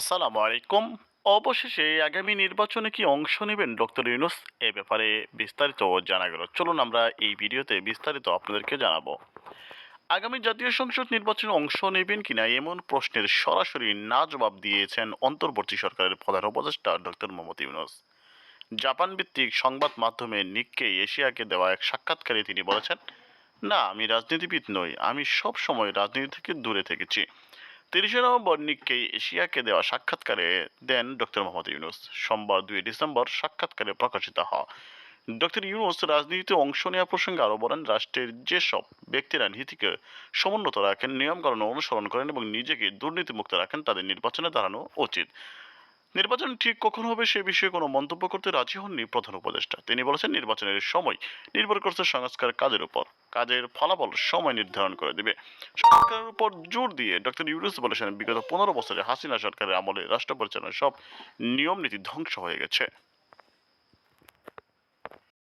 আসসালামু আলাইকুম। অবশেষে আগামী নির্বাচনে কি অংশ নেবেন ডক্টর ইউনুস? এ ব্যাপারে বিস্তারিত জানা গেল। চলুন আমরা এই ভিডিওতে বিস্তারিত আপনাদেরকে জানাব। আগামী জাতীয় সংসদ নির্বাচনে অংশ নেবেন কিনা এমন প্রশ্নের সরাসরি না জবাব দিয়েছেন অন্তর্বর্তী সরকারের প্রধান উপদেষ্টা ডক্টর মোহাম্মদ ইউনুস। জাপান ভিত্তিক সংবাদ মাধ্যমে নিককে এশিয়াকে দেওয়া এক সাক্ষাৎকারে তিনি বলেছেন, না, আমি রাজনীতিবিদ নই, আমি সব সময় রাজনীতি থেকে দূরে থেকেছি। তিরিশে নভেম্বর নিককে এশিয়াকে দেওয়া সাক্ষাৎকারে দেন ডক্টর মোহাম্মদ ইউনুস। সোমবার দুই ডিসেম্বর সাক্ষাৎকারে প্রকাশিত হয়। ডক্টর ইউনুস রাজনীতিতে অংশ নেওয়া প্রসঙ্গে আরও বলেন, রাষ্ট্রের যেসব ব্যক্তিরা নীতিকে সমুন্নত রাখেন, নিয়মকানুন অনুসরণ করেন এবং নিজেকে দুর্নীতিমুক্ত রাখেন, তাদের নির্বাচনে দাঁড়ানো উচিত। নির্বাচন ঠিক কখন হবে সে বিষয়ে কোনো মন্তব্য করতে রাজি হননি প্রধান উপদেষ্টা। তিনি বলেছেন, নির্বাচনের সময় নির্ভর করছে সংস্কার কাজের উপর। কাজের ফলাফল সময় নির্ধারণ করে দেবে। সরকারের উপর জোর দিয়ে ডক্টর ইউনুস বলেছেন, বিগত পনেরো বছরে হাসিনা সরকারের আমলে রাষ্ট্র পরিচালনার সব নিয়ম নীতি ধ্বংস হয়ে গেছে।